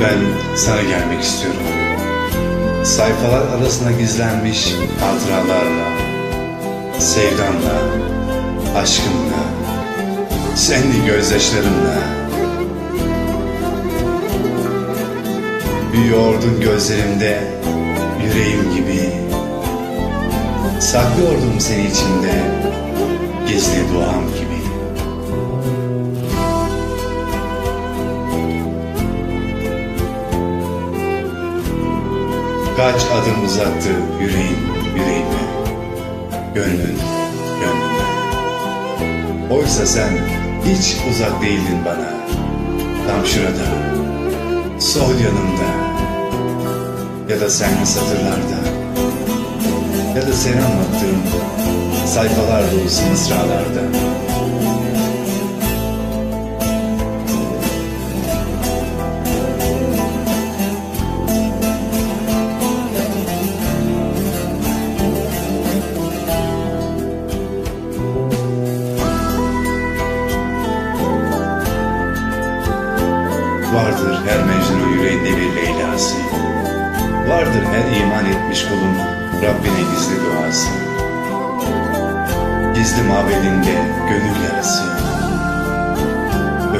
Ben sana gelmek istiyorum. Sayfalar arasına gizlenmiş hatıralarla, sevdanla, aşkımla, senli gözyaşlarımla. Büyüyordun gözlerimde, yüreğim gibi. Saklıyordum seni içimde, gizli duam gibi. Kaç adım uzattı yüreğin yüreğime, gönlün gönlüme. Oysa sen hiç uzak değildin bana, tam şurada, sol yanımda. Ya da senli satırlarda, ya da seni anlattığım sayfalar dolusu mısralarda. Vardır her Mecnun yüreğinde bir Leyla'sı. Vardır her iman etmiş kulun Rabbine gizli duası. Gizli mabedinde gönül yarası.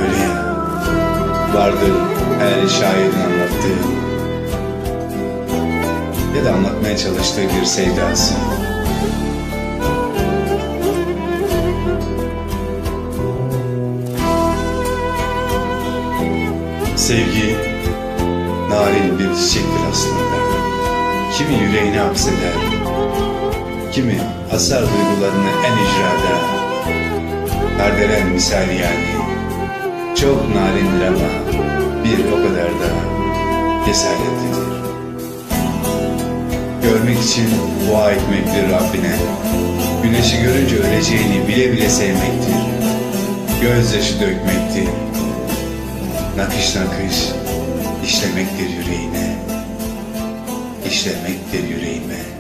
Öyle ya. Vardır her şairin anlattığı ya da anlatmaya çalıştığı bir sevdası. Sevgi narin bir çiçektir aslında. Kimi yüreğine hapseder, kimi asar duygularını en icrada. Kardelen misali yani, çok narindir ama bir o kadar da cesaretlidir. Görmek için dua etmektir Rabbine. Güneşi görünce öleceğini bile bile sevmektir. Gözyaşı dökmektir nakış nakış işlemektir yüreğine, işlemektir yüreğime.